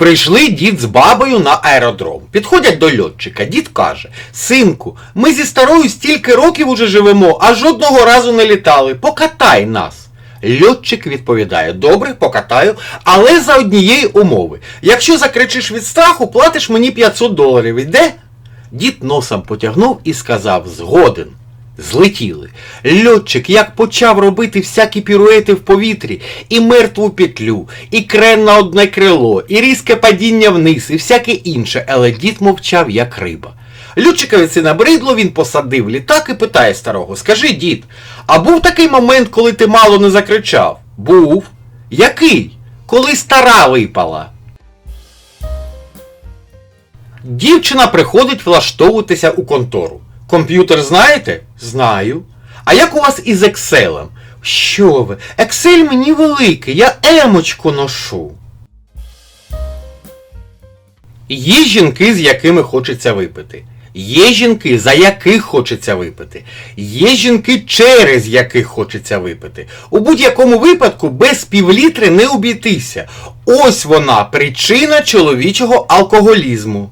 Прийшли дід з бабою на аеродром. Підходять до льотчика. Дід каже: Синку, ми зі старою стільки років уже живемо, а жодного разу не літали. Покатай нас. Льотчик відповідає: Добре, покатаю, але за однієї умови. Якщо закричиш від страху, платиш мені 500 доларів. Йде? Дід носом потягнув і сказав Згоден. Злетіли. Льотчик як почав робити всякі піруети в повітрі, і мертву петлю, і крен на одне крило, і різке падіння вниз, і всяке інше, але дід мовчав, як риба. Льотчикові це набридло, він посадив літак і питає старого, скажи, дід, а був такий момент, коли ти мало не закричав? Був. Який? Коли стара випала. Дівчина приходить влаштовуватися у контору. Комп'ютер знаєте? Знаю. А як у вас із Excel? Що ви? Excel мені великий, я емочку ношу. Є жінки, з якими хочеться випити. Є жінки, за яких хочеться випити. Є жінки, через яких хочеться випити. У будь-якому випадку без півлітри не обійтися. Ось вона причина чоловічого алкоголізму.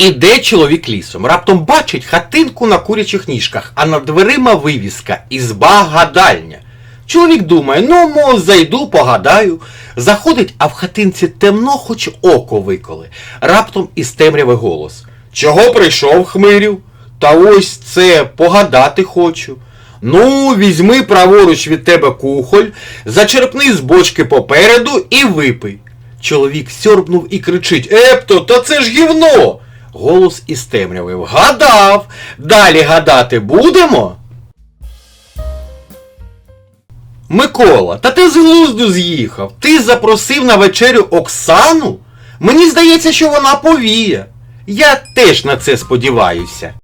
Іде чоловік лісом. Раптом бачить хатинку на курячих ніжках, а над дверима вивіска ізба гадальня. Чоловік думає, ну, мов, зайду, погадаю. Заходить, а в хатинці темно, хоч око виколи. Раптом із темряви голос. Чого прийшов, хмирю? Та ось це погадати хочу. Ну, візьми праворуч від тебе кухоль, зачерпни з бочки попереду і випий. Чоловік сьорбнув і кричить Епто, та це ж гівно. Голос із темряви. Вгадав. Далі гадати будемо? Микола, та ти з глузду з'їхав. Ти запросив на вечерю Оксану? Мені здається, що вона повіє. Я теж на це сподіваюся.